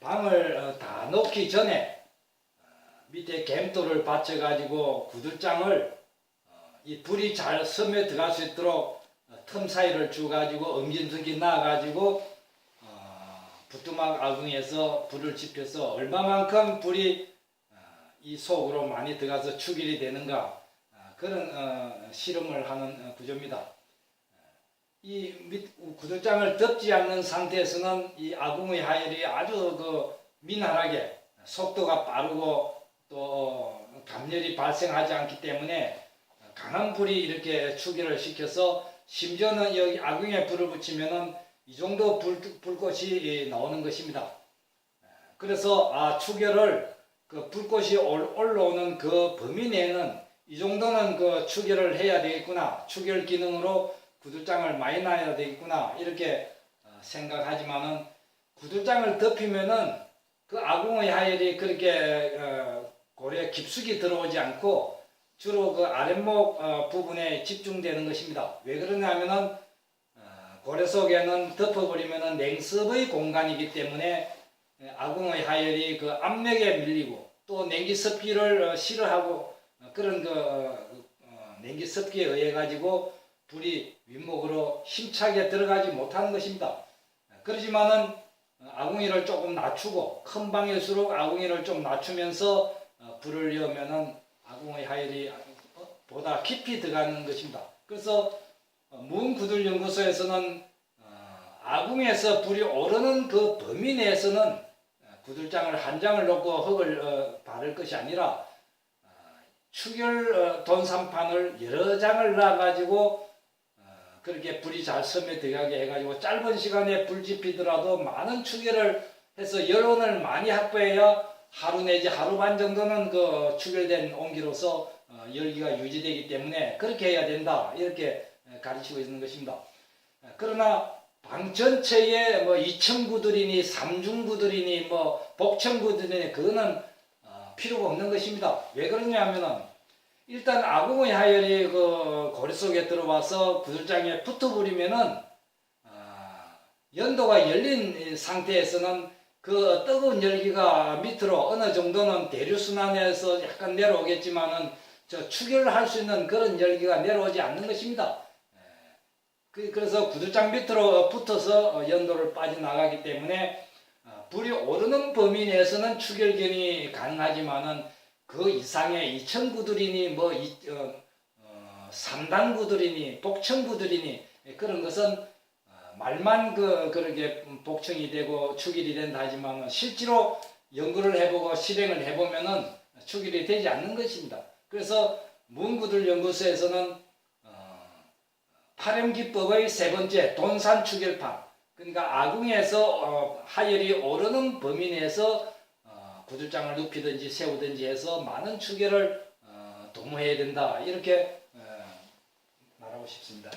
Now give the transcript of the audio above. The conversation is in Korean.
방을 어, 다 놓기 전에 어, 밑에 갬돌을 받쳐가지고 구들장을 어, 이 불이 잘 섬에 들어갈 수 있도록 어, 틈 사이를 주가지고 엄진석이 나가지고 어, 부뚜막 아궁이에서 불을 지펴서 얼마만큼 불이 어, 이 속으로 많이 들어가서 추길이 되는가 어, 그런 어, 실험을 하는 어, 구조입니다. 이 밑 구들장을 덮지 않는 상태에서는 이 아궁의 하열이 아주 그 민활하게 속도가 빠르고 또 어, 감열이 발생하지 않기 때문에 강한 불이 이렇게 추기를 시켜서 심지어는 여기 아궁에 불을 붙이면은 이 정도 불, 불꽃이 나오는 것입니다. 그래서 아 추결을 그 불꽃이 올- 올라오는 그 범위 내에는 이 정도는 그 추결을 해야 되겠구나 추결 기능으로 구들장을 많이 놔야 되겠구나 이렇게 어, 생각하지만은 구들장을 덮이면은 그 아궁의 하열이 그렇게 어, 고래 깊숙이 들어오지 않고 주로 그 아랫목 어, 부분에 집중되는 것입니다. 왜 그러냐면은 어, 고래 속에는 덮어버리면은 냉습의 공간이기 때문에 예, 아궁의 하열이 그 압력에 밀리고 또 냉기 습기를 어, 싫어하고 어, 그런 그 냉기 습기에 의해 가지고 불이 윗목으로 힘차게 들어가지 못하는 것입니다. 그렇지만은 어, 아궁이를 조금 낮추고 큰 방일수록 아궁이를 좀 낮추면서 어, 불을 여면은 아궁의 하열이 어, 보다 깊이 들어가는 것입니다. 그래서 어, 문구들연구소에서는 어, 아궁에서 불이 오르는 그 범위 내에서는 어, 구들장을 한 장을 놓고 흙을 어, 바를 것이 아니라 어, 추결 어, 돈산판을 여러 장을 놔가지고 어, 그렇게 불이 잘 섬에 들어가게 해가지고 짧은 시간에 불 지피더라도 많은 추결을 해서 여론을 많이 확보해야 하루 내지 하루 반 정도는 그 추결된 온기로서 어, 열기가 유지되기 때문에 그렇게 해야 된다 이렇게 어, 가르치고 있는 것입니다. 어, 그러나 방 전체에 뭐 이층구들이니 삼중구들이니 뭐 복층구들이니 그거는 어, 필요가 없는 것입니다. 왜 그러냐면은 일단 아궁의 하열이 그 고리 속에 들어와서 구들장에 붙어 버리면은 아, 연도가 열린 상태에서는 그 뜨거운 열기가 밑으로 어느 정도는 대류순환에서 약간 내려오겠지만은 저 추결할 수 있는 그런 열기가 내려오지 않는 것입니다. 예. 그- 그래서 구들장 밑으로 붙어서 어, 연도를 빠져나가기 때문에 어, 불이 오르는 범위 내에서는 추결견이 가능하지만은 그 이상의 이천구들이니 뭐 이, 어, 어, 삼단구들이니 복층구들이니 그런 것은 어, 말만 그 그렇게 복층이 되고 추길이 된다 하지만 실제로 연구를 해보고 실행을 해보면은 추길이 되지 않는 것입니다. 그래서 문구들 연구소에서는 어, 파렴 기법의 세 번째 돈산 추결판 그러니까 아궁에서 어, 하열이 오르는 범위 내에서 어, 구들장을 눕히든지 세우든지 해서 많은 추결을 어, 도모해야 된다 이렇게 어, 말하고 싶습니다.